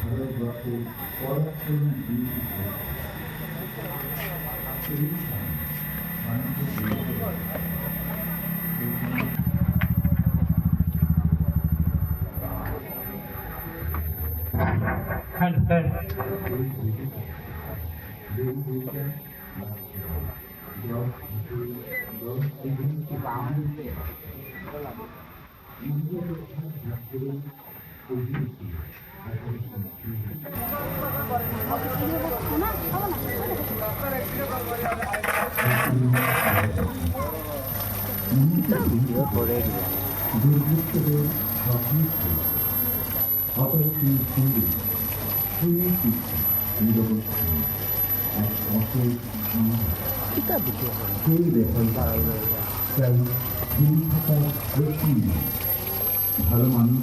ভারতবর্ষের পরাক্রমী বীর এই স্থান মানুষের দুর্বৃত্তদের স্বপ্নকে অপরিসীম সঙ্গে শুনে Kita bikin tentang dan di kota Rusia, halaman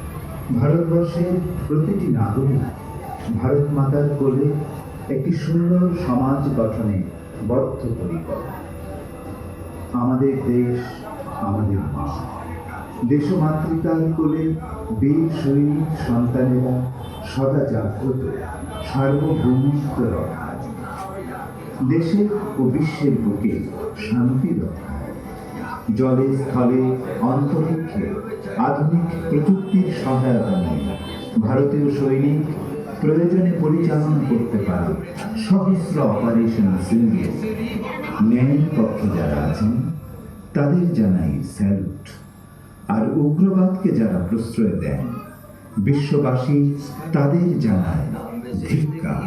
ভারতবর্ষের প্রতিটি নাগরিক ভারত মাতার কোলে একটি সুন্দর সমাজ গঠনে বদ্ধপরিকর। আমাদের দেশ, আমাদের মা দেশমাতৃকার কোলে বীর সৈনিক সন্তানেরা সদা জাগ্রত, সার্বভৌমিত্ব রক্ষায় দেশের ও বিশ্বের বুকে শান্তি রক্ষায় জলে, স্থলে, অন্তরিক্ষে আধুনিক প্রযুক্তির সহায়তা নিয়ে ভারতীয় সৈনিক প্রয়োজনে পরিচালনা করতে পারে সহস্র অপারেশন সিঙ্গে ন্যায় পক্ষে যারা আছেন, তাদের জানাই স্যালুট আর উগ্রবাদকে যারা প্রশ্রয় দেন, বিশ্ববাসী তাদের জানায় ধিক্কার।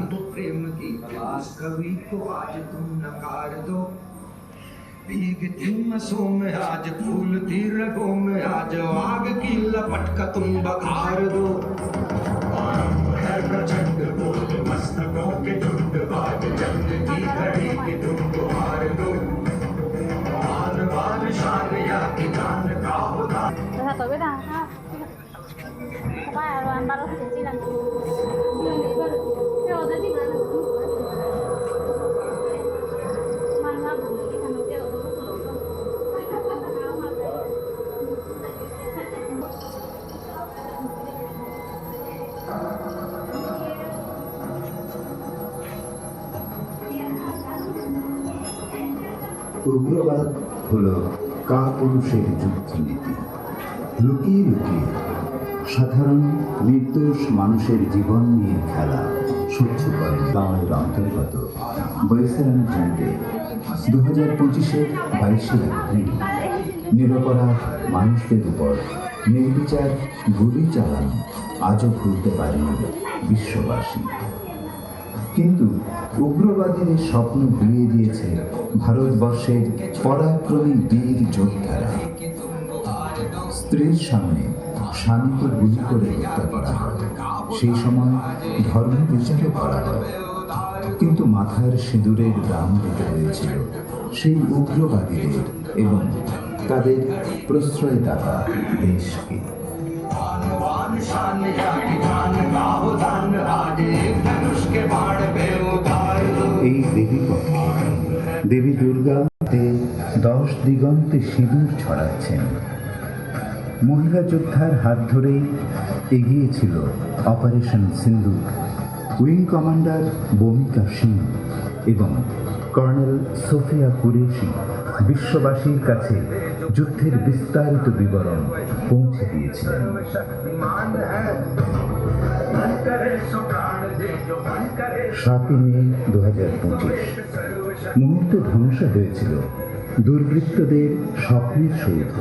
වීග තිම්ම සෝම රාජ පූල තීර ගෝම රාජ වාග කිල්ල පටක තුම්බ කාරදෝ है प्रचंड बोल मस्तकों के झुंड बाग जंग की घड़ी के तुम हार दो बार बार शान या की जान का होता तथा तो बेटा हां बाय बार बार উগ্রবাদ হল কাপুরুষের যুদ্ধনীতি লুকিয়ে লুকিয়ে সাধারণ নির্দোষ মানুষের জীবন নিয়ে খেলা সহ্য করেন। গাঁয়ের অন্তর্গত বৈশারাম কেন্দ্রে দু হাজার পঁচিশের বাইশে এপ্রিল নিরপরাধ মানুষদের উপর নির্বিচার গুলি চালানো আজও ভুলতে পারেনি বিশ্ববাসী। কিন্তু উগ্রবাদের এই স্বপ্ন ভুলিয়ে দিয়েছে ভারতবর্ষের পরাক্রমী বীর যোদ্ধারা। স্ত্রীর সামনে স্বামীকে গুলি করে হত্যা করা হয়। সেই সময় ধর্ম বিচারও করা হয়। কিন্তু মাথার সিঁদুরের দাম দিতে হয়েছিল সেই উগ্রবাদীদের এবং তাদের প্রশ্রয়দাতা দেশকে। দেবী দুর্গা দশ দিগন্তে সিঁদুর ছড়াচ্ছেন। মহিলা যোদ্ধার হাত ধরেই এগিয়েছিল operation Sindoor, wing commander Vyomika Singh এবং কর্নেল সোফিয়া কুরেশি বিশ্ববাসীর কাছে যুদ্ধের বিস্তারিত বিবরণ পৌঁছে দিয়েছিলেন। সাতই মে দু হাজার পঁচিশ। মুহূর্তে ধ্বংস হয়েছিল। দুর্বৃত্তদের স্বপ্নের সৌধ